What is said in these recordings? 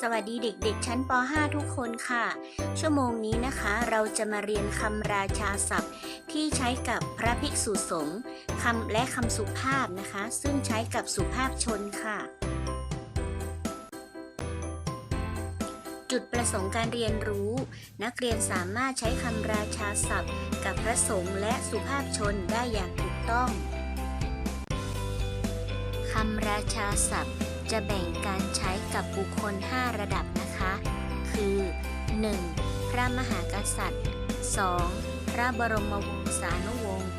สวัสดีเด็กๆ ชั้นป .5 ทุกคนค่ะ ชั่วโมงนี้นะคะเราจะมาเรียนคำราชาศัพท์ ที่ใช้กับพระภิกษุสงฆ์คำและคำสุภาพนะคะ ซึ่งใช้กับสุภาพชนค่ะ จุดประสงค์การเรียนรู้ นักเรียนสามารถใช้คำราชาศัพท์ กับพระสงฆ์และสุภาพชนได้อย่างถูกต้องคำราชาศัพท์ จะแบ่งการใช้กับบุคคล 5 ระดับนะคะ คือ 1. พระมหากษัตริย์ 2. พระบรมวงศานุวงศ์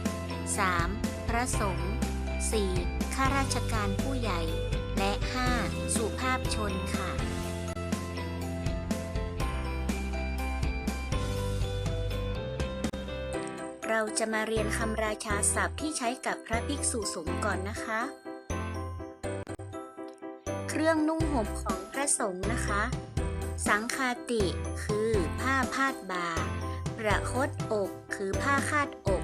3. พระสงฆ์ 4. ข้าราชการผู้ใหญ่ และ 5. สุภาพชนค่ะเราจะมาเรียนคำราชาศัพท์ที่ใช้กับพระภิกษุสงฆ์ก่อนนะคะ รื่องนุ่งห่มของพระสงฆ์นะคะ สังคาติคือผ้าพาดบ่า ประคตอกคือผ้าคาดอก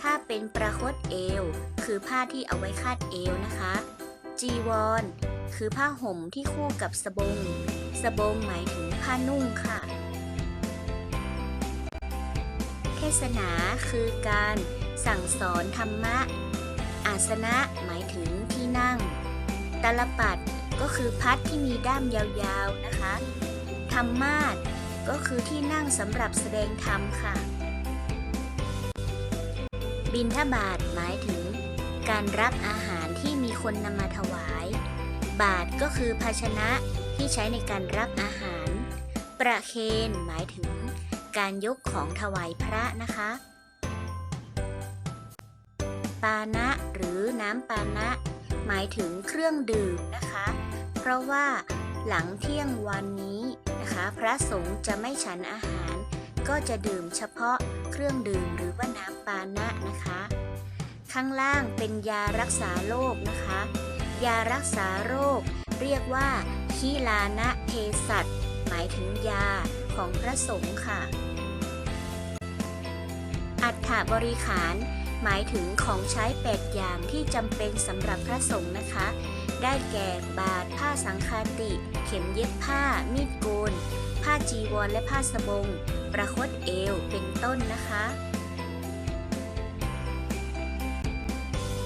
ถ้าเป็นประคตเอว คือผ้าที่เอาไว้คาดเอวนะคะ จีวร คือผ้าห่มที่คู่กับสบง สบงหมายถึงผ้านุ่งค่ะ เทศนาคือการสั่งสอนธรรมะ อาสนะหมายถึงที่นั่ง ตลปัด ก็คือพัดที่มีด้ามยาวๆนะคะธรรมาสก็คือที่นั่งสำหรับแสดงธรรมค่ะ บินทบาทหมายถึง การรับอาหารที่มีคนนำมาถวาย บาทก็คือภาชนะที่ใช้ในการรับอาหาร ประเคนหมายถึง การยกของถวายพระนะคะ ปานะหรือน้ำปานะ หมายถึงเครื่องดื่มนะคะ เพราะว่าหลังเที่ยงวันนี้นะคะ พระสงฆ์จะไม่ฉันอาหาร ก็จะดื่มเฉพาะเครื่องดื่มหรือว่าน้ำปานะนะคะ ข้างล่างเป็นยารักษาโรคนะคะ ยารักษาโรค เรียกว่าคีลานะเภสัชหมายถึงยาของพระสงฆ์ค่ะ อัฐบริขาร หมายถึงของใช้แปดอย่างที่จำเป็นสำหรับพระสงฆ์นะคะ ได้แก่บาทผ้าสังคาติ เข็มเย็บผ้า มีดโกน ผ้าจีวรและผ้าสบง ประคตเอวเป็นต้นนะคะ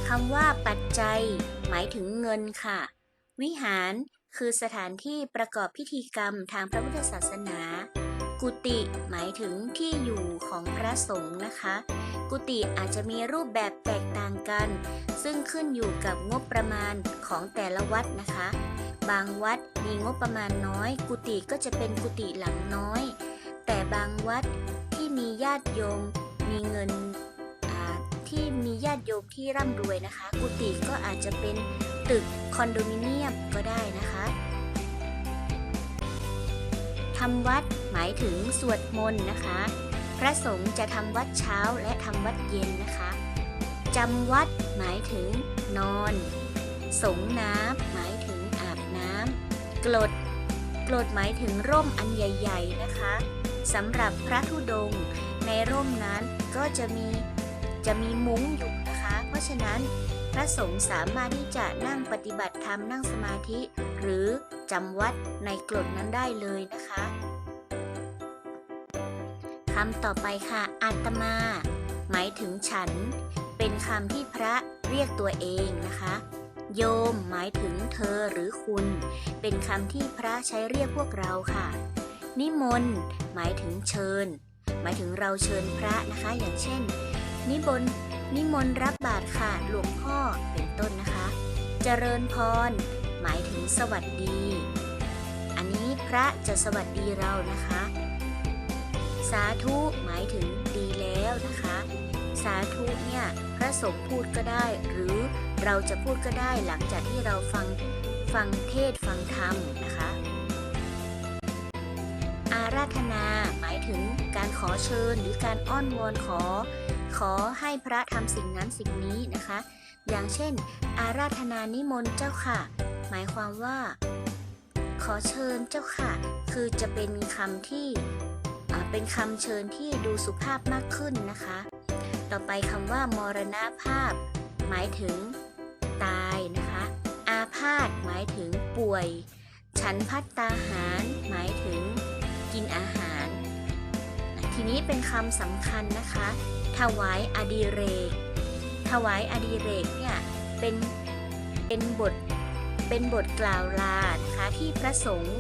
คำว่าปัจจัย หมายถึงเงินค่ะ วิหารคือสถานที่ประกอบพิธีกรรมทางพระพุทธศาสนา กุฏิายถึงที่อยู่ของพระสงฆ์นะคะ กุฏิอาจจะมีรูปแบบแตกต่างกัน ซึ่งขึ้นอยู่กับงบประมาณของแต่ละวัดนะคะ บางวัดมีงบประมาณน้อย กุฏิก็จะเป็นกุฏิหลังน้อย แต่บางวัดที่มีญาติโยมมีเงินที่มีญาติโยมที่ร่ำรวยนะคะ กุฏิก็อาจจะเป็นตึกคอนโดมิเนียมก็ได้นะคะำวัดหมายถึงสวดมนต์นะคะ พระสงฆ์จะทำวัดเช้าและทำวัดเย็นนะคะจำวัดหมายถึงนอน สงน้ำหมายถึงอาบน้ำกรดกรดหมายถึงร่มอันใหญ่ ๆนะคะสำหรับพระธุดงในร่มนั้นก็จะมีจะมีมุ้งอยู่นะคะ เพราะฉะนั้นพระสงฆ์สามารถที่จะนั่งปฏิบัติธรรมนั่งสมาธิ หรือจำวัดในกรดนั้นได้เลยนะคะ คำต่อไปค่ะอาตมา หมายถึงฉัน เป็นคำที่พระเรียกตัวเองนะคะ โยมหมายถึงเธอหรือคุณ เป็นคำที่พระใช้เรียกพวกเราค่ะ นิมนต์หมายถึงเชิญ หมายถึงเราเชิญพระนะคะ อย่างเช่น นิบนนิมนต์รับบาตรค่ะหลวงพ่อเป็นต้นนะคะ เจริญพร หมายถึงสวัสดี อันนี้พระจะสวัสดีเรานะคะาธุหมายถึงดีแล้วนะคะ สาธุเนี่ยพระสงฆ์พูดก็ได้ หรือเราจะพูดก็ได้หลังจากที่เราฟังฟังเทศฟังธรรมนะคะ อาราธนาหมายถึงการขอเชิญหรือการอ้อนวอนขอ ขอให้พระทำสิ่งนั้นสิ่งนี้นะคะ อย่างเช่น อาราธนานิมนต์เจ้าค่ะ หมายความว่า ขอเชิญเจ้าค่ะ คือจะเป็นคำที่ เป็นคำเชิญที่ดูสุภาพมากขึ้นนะคะ ต่อไปคำว่ามรณภาพ หมายถึง ตายนะคะ อาพาธหมายถึงป่วยชฉันพัตตาหาร หมายถึง กินอาหาร ทีนี้เป็นคำสำคัญนะคะ ถวายอดิเรก ถวายอดิเรกเนี่ยเป็นเป็นบทเป็นบทกล่าวลานะคะที่พระสงฆ์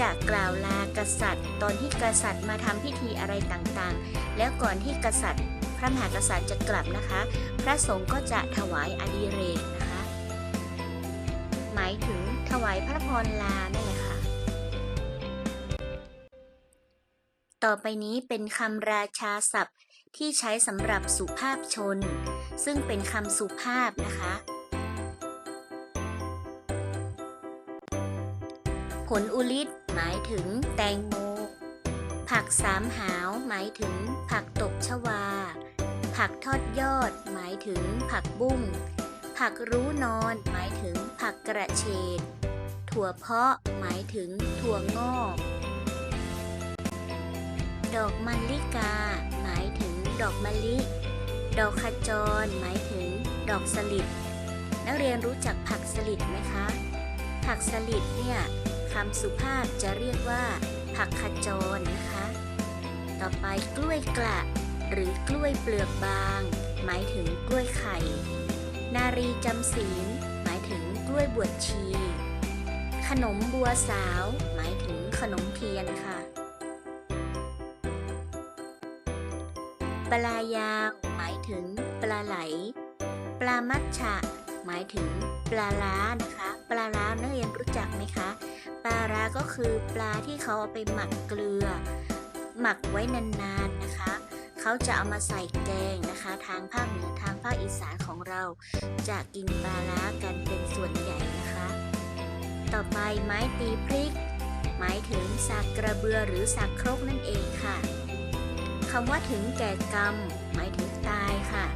จะกล่าวลากษัตริย์ ตอนที่กษัตริย์มาทำพิธีอะไรต่างๆ แล้วก่อนที่กษัตริย์ พระมหากษัตริย์จะกลับนะคะ พระสงฆ์ก็จะถวายอดิเรกนะคะ หมายถึงถวายพระพรลานั่นแหละค่ะ ต่อไปนี้เป็นคำราชาศัพท์ที่ใช้สำหรับสุภาพชน ซึ่งเป็นคำสุภาพนะคะผลอุลิต หมายถึงแตงโม ผักสามหาวหมายถึงผักตบชวา ผักทอดยอดหมายถึงผักบุ้ง ผักรู้นอนหมายถึงผักกระเฉด ถั่วเพาะหมายถึงถั่วงอก ดอกมันลิกา หมายถึงดอกมะลิ ดอกขจร หมายถึงดอกสลิด นักเรียนรู้จักผักสลิดไหมคะ ผักสลิดเนี่ย คำสุภาพจะเรียกว่า ผักขจรนะคะ ต่อไปกล้วยกระ หรือกล้วยเปลือกบาง หมายถึงกล้วยไข่ นารีจำศีล หมายถึงกล้วยบวชชี ขนมบัวสาว หมายถึงขนมเทียนค่ะ ปลายาวหมายถึงปลาไหล ปลามัชฉะ หมายถึงปลาล้านะคะ ปลาล้านักเรียนรู้จักไหมคะ ปลาร้าก็คือปลาที่เขาเอาไปหมักเกลือ หมักไว้นานๆนะคะ เขาจะเอามาใส่แกงนะคะ ทางภาคเหนือทางภาคอีสานของเรา จะกินปลาร้ากันเป็นส่วนใหญ่นะคะ ต่อไปไม้ตีพริก หมายถึงสากกระเบือหรือสากครกนั่นเองค่ะคำว่าถึงแก่กรรม หมายถึงตายค่ะ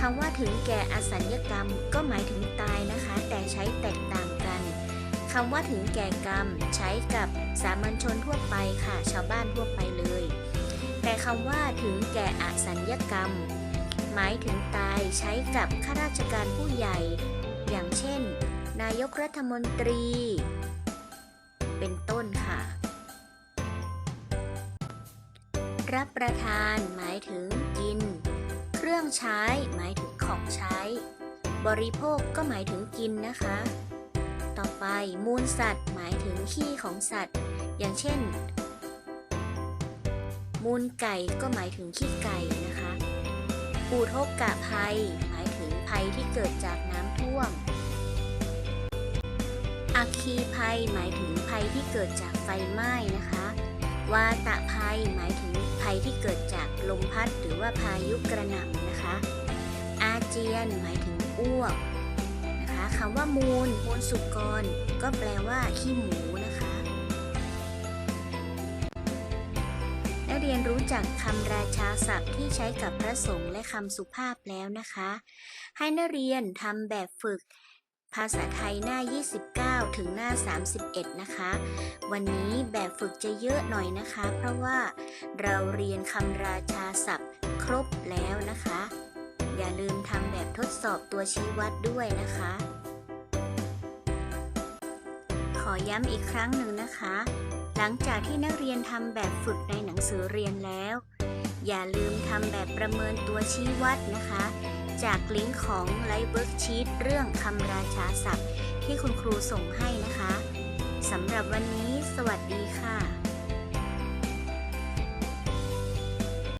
คำว่าถึงแก่อสัญญกรรมก็หมายถึงตายนะคะ แต่ใช้แตกต่างกันคำว่าถึงแก่กรรมใช้กับสามัญชนทั่วไปค่ะ ชาวบ้านทั่วไปเลย แต่คำว่าถึงแก่อสัญญกรรม หมายถึงตายใช้กับข้าราชการผู้ใหญ่ อย่างเช่น นายกรัฐมนตรี เป็นต้นค่ะรับประทานหมายถึงกิน รื่องใช้หมายถึงของใช้ บริโภคก็หมายถึงกินนะคะ ต่อไปมูลสัตว์ หมายถึงขี้ของสัตว์ อย่างเช่น มูลไก่ก็หมายถึงขี้ไก่นะคะปูทกกะภัย หมายถึงภัยที่เกิดจากน้ำท่วมอัคคีภัย หมายถึงภัยที่เกิดจากไฟไหม้นะคะ ว่าตะภัยหมายถึงภัยที่เกิดจากลมพัดหรือว่าพายุกระหน่ำนะคะ อาเจียนหมายถึงอ้วกนะคะคำว่ามูลมูลสุกร ก็แปลว่าขี้หมูนะคะนักเรียนรู้จักคำราชาศัพท์ที่ใช้กับพระสงฆ์และคำสุภาพแล้วนะคะ ให้นักเรียนทำแบบฝึก ภาษาไทยหน้า 29 ถึงหน้า 31 นะคะ วันนี้แบบฝึกจะเยอะหน่อยนะคะ เพราะว่าเราเรียนคำราชาศัพท์ครบแล้วนะคะ อย่าลืมทำแบบทดสอบตัวชี้วัดด้วยนะคะ ขอย้ำอีกครั้งหนึ่งนะคะ หลังจากที่นักเรียนทำแบบฝึกในหนังสือเรียนแล้ว อย่าลืมทำแบบประเมินตัวชี้วัดนะคะ จากลิงก์ของไลฟ์เวิร์กชีตเรื่องคำราชาศัพท์ ที่คุณครูส่งให้นะคะสำหรับวันนี้ สวัสดีค่ะ